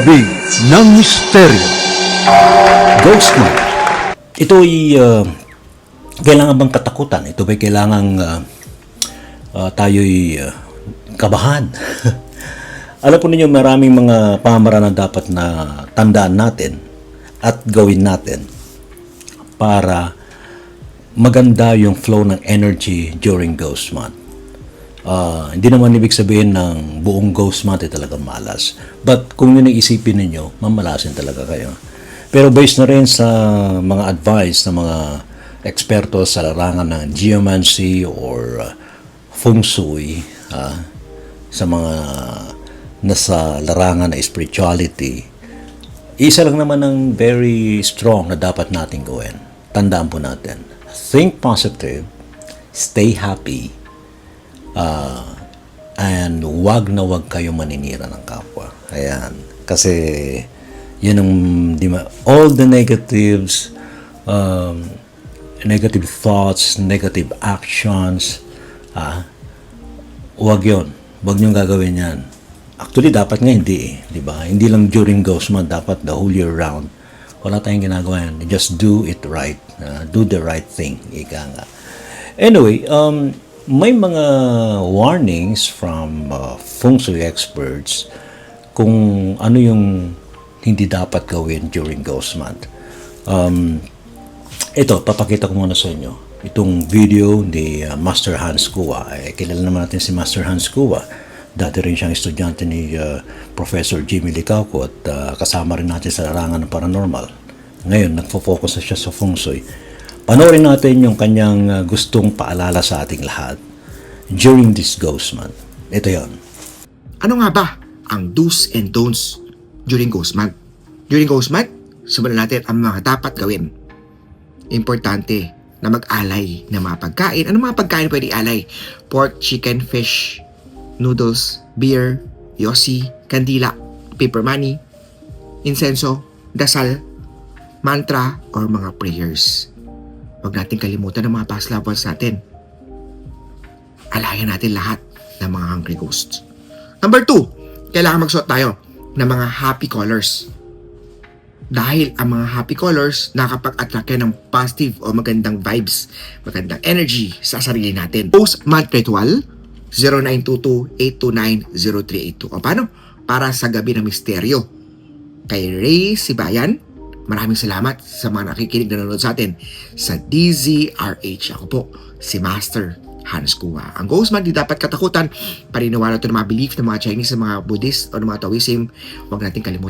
Big ng Misteryo. Ghost Month. Ito ay uh, kailangan bang katakutan? Ito ba kailangan uh, uh, tayo'y uh, kabahan? Alam po ninyo maraming mga pamamaraan na dapat na tandaan natin at gawin natin para maganda yung flow ng energy during Ghost Month. Ah, hindi naman ibig sabihin ng buong ghost month ay talagang malas. But kung yun ang isipin ninyo, mamalasin talaga kayo. Pero based na rin sa mga advice ng mga eksperto sa larangan ng geomancy or uh, feng shui, ah, sa mga nasa larangan ng spirituality, isa lang naman ang very strong na dapat natin gawin. Tandaan po natin. Think positive, stay happy, Ah, and wag na wag kayo maninira ng kapwa. Ayan. Kasi, yun ang, di ma, all the negatives, um, negative thoughts, negative actions, ah, wag yun. Wag niyong gagawin yan. Actually, dapat nga hindi eh. Di ba? Hindi lang during ghost month, dapat the whole year round. Wala tayong ginagawa yan. Just do it right. Ah, do the right thing. Ika nga. Anyway, um, may mga warnings from uh, feng shui experts kung ano yung hindi dapat gawin during ghost month. Um, ito, papakita ko muna sa inyo. Itong video ni uh, Master Hans Kua. Eh, kilala naman natin si Master Hans Kua. Dati rin siyang estudyante ni uh, Professor Jimmy Licauco at uh, kasama rin natin sa larangan ng paranormal. Ngayon, nagfo-focus na siya sa feng shui. Panoorin natin yung kanyang uh, gustong paalala sa ating lahat during this ghost month. Ito yon. Ano nga ba ang do's and don'ts during Ghost Month? During Ghost Month, simulan natin ang mga dapat gawin. Importante na mag-alay ng mga pagkain. Ano mga pagkain pwede alay? Pork, chicken, fish, noodles, beer, yosi, kandila, paper money, insenso, dasal, mantra, or mga prayers. Huwag natin kalimutan ang mga past loved natin alayan natin lahat ng mga hungry ghosts. Number two, kailangan magsuot tayo ng mga happy colors. Dahil ang mga happy colors nakapag-attract ng positive o magandang vibes, magandang energy sa sarili natin. Post-month ritual, 0922-829-0382. O paano? Para sa gabi ng misteryo. Kay Ray Sibayan, maraming salamat sa mga nakikinig na nanonood sa atin sa DZRH. Ako po, si Master Hans Kua. Ang ghost man di dapat katakutan. Paniniwala ito ng mga belief ng mga Chinese, ng mga Buddhist o ng mga Taoism. Huwag natin kalimutan.